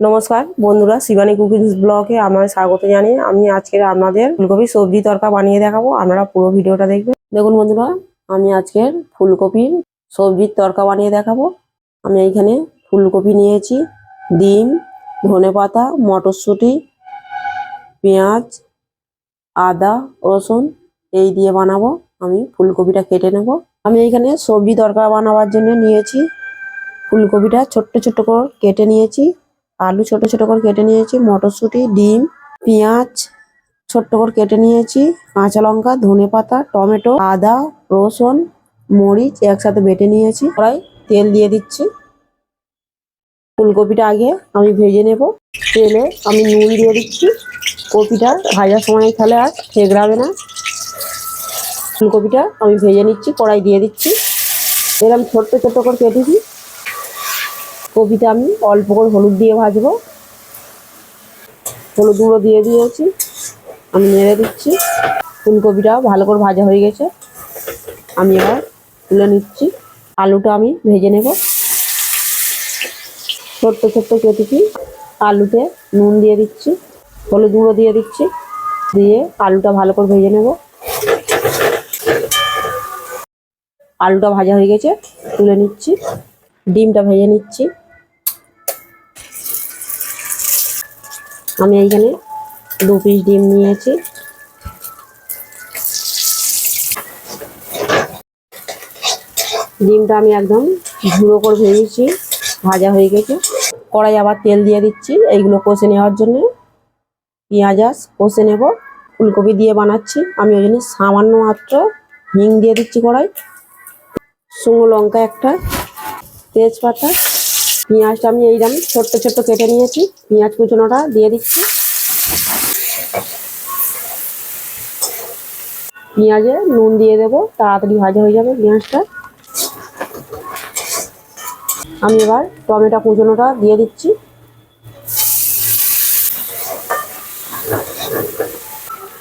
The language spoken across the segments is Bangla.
নমস্কার, বন্ধুরা, শিবানী কুকিংস ব্লগে আমার স্বাগত জানিয়ে আমি আজকে আপনাদের ফুলকপি সবজি তরকা বানিয়ে দেখাবো। আপনারা পুরো ভিডিওটা দেখবেন। দেখুন বন্ধুরা, আমি আজকের ফুলকপির সবজির তরকা বানিয়ে দেখাবো। আমি এইখানে ফুলকপি নিয়েছি, ডিম ধনেপাতা মটরশুঁটি, পেঁয়াজ, আদা, রসুন, এই দিয়ে বানাবো। আমি ফুলকপিটা কেটে নেব। আমি এইখানে সবজি তরকা বানাবার জন্য নিয়েছি। ফুলকপিটা ছোট্ট ছোট্ট করে কেটে নিয়েছি। আলু ছোট ছোট করে কেটে নিয়েছি, মটরশুঁটি, ডিম, পেঁয়াজ ছোট্ট করে কেটে নিয়েছি, কাঁচা লঙ্কা, ধনে পাতা, টমেটো, আদা, রসুন, মরিচ একসাথে বেটে নিয়েছি, কড়াই তেল দিয়ে দিচ্ছি। ফুলকপিটা আগে আমি ভেজে নেব, তেলে আমি নুন দিয়ে দিচ্ছি। কপিটা ভাজার সময় তাহলে আর ঠেকরাবে না। ফুলকপিটা আমি ভেজে নিচ্ছি, কড়াই দিয়ে দিচ্ছি। এরকম ছোট্ট ছোট্ট করে কেটেছি। কপিটা আমি অল্প করে হলুদ দিয়ে ভাজবো। হলুদ গুঁড়ো দিয়ে দিয়েছি। আমি নেড়ে দিচ্ছি। ফুলকপিটা ভালো করে ভাজা হয়ে গেছে। আমি এবার তুলে নিচ্ছি। আলুটা আমি ভেজে নেব। ছোট্ট ছোট্ট কেটেছি আলুতে নুন দিয়ে দিচ্ছি। হলুদ গুঁড়ো দিয়ে দিচ্ছি। দিয়ে আলুটা ভালো করে ভেজে নেব। আলুটা ভাজা হয়ে গেছে। তুলে নিচ্ছি। ডিমটা ভেজে নিচ্ছি। আমি এইখানে দু পিস ডিম নিয়েছি। ডিমটা আমি একদম ঝুড়ো করে ভেজেছি ভাজা হয়ে গেছে। কড়াই আবার তেল দিয়ে দিচ্ছি, এইগুলো কষে নেওয়ার জন্য। পেঁয়াজ আস কষে নেব, ফুলকপি দিয়ে বানাচ্ছি। আমি ওই জন্য সামান্য মাত্র হিং দিয়ে দিচ্ছি কড়াই। শুকনো লঙ্কা একটা, তেজপাতা পেঁয়াজটা আমি এইরকম ছোট্ট ছোট্ট কেটে নিয়েছি। পেঁয়াজ কুচনোটা দিয়ে দিচ্ছি। পেঁয়াজে নুন দিয়ে দেবো, তাড়াতাড়ি ভাজা হয়ে যাবে পেঁয়াজটা। আমি এবার টমেটো কুচনোটা দিয়ে দিচ্ছি।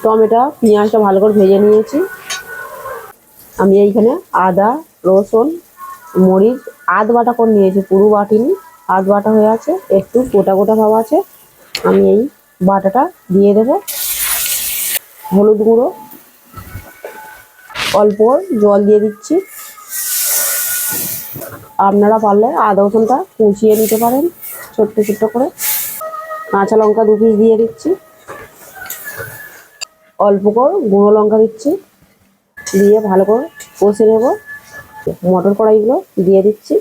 টমেটো, পেঁয়াজটা ভালো করে ভেজে নিয়েছি। আমি এইখানে আদা, রসুন মরিচ আধ বাটা করে নিয়েছি, পুরো বাটিনি, আধ বাটা হয়ে আছে, একটু গোটা গোটা ভাব আছে। আমি এই বাটাটা দিয়ে দেব। হলুদ গুঁড়ো, অল্প জল দিয়ে দিচ্ছি। আপনারা পারলে আদা রসুনটা কুচিয়ে নিতে পারেন, ছোট্ট ছোট্ট করে। কাঁচা লঙ্কা দু পিস দিয়ে দিচ্ছি। অল্প করে গুঁড়ো লঙ্কা দিচ্ছি। দিয়ে ভালো করে কষে নেব। মটর কড়াইগুলো দিয়ে দিচ্ছি।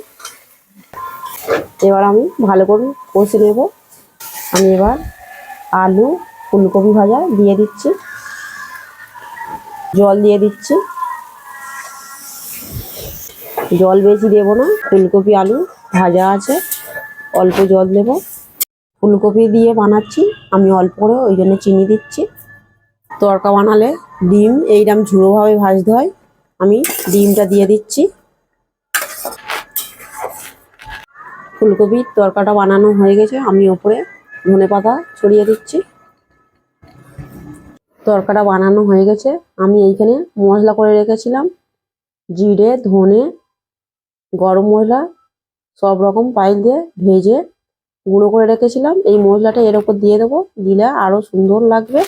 এবার আমি ভালো করে কষে নেব। আমি এবার আলু, ফুলকপি ভাজা দিয়ে দিচ্ছি। জল দিয়ে দিচ্ছি। জল বেশি দেবো না, ফুলকপি, আলু ভাজা আছে। অল্প জল দেব। ফুলকপি দিয়ে বানাচ্ছি। আমি অল্প করে ওই জন্য চিনি দিচ্ছি। তড়কা বানালে ডিম এইরকম ঝুড়োভাবে ভাজতে হয়। আমি ডিমটা দিয়ে দিচ্ছি। ফুলকপির তরকাটা বানানো হয়ে গেছে। আমি ওপরে ধনে পাতা ছড়িয়ে দিচ্ছি। তরকাটা বানানো হয়ে গেছে। আমি এইখানে মশলা করে রেখেছিলাম। জিরে, ধনে, গরম মশলা, সব রকম পাইল দিয়ে ভেজে গুঁড়ো করে রেখেছিলাম। এই মশলাটা এর ওপর দিয়ে দেবো। দিলে আরও সুন্দর লাগবে।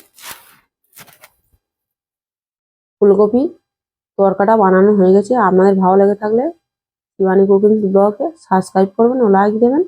ফুলকপি তরকাটা বানানো হয়ে গেছে। আপনাদের ভালো লেগে থাকলে শিবানী কুকিং ব্লগে সাবস্ক্রাইব করবেন ও লাইক দেবেন।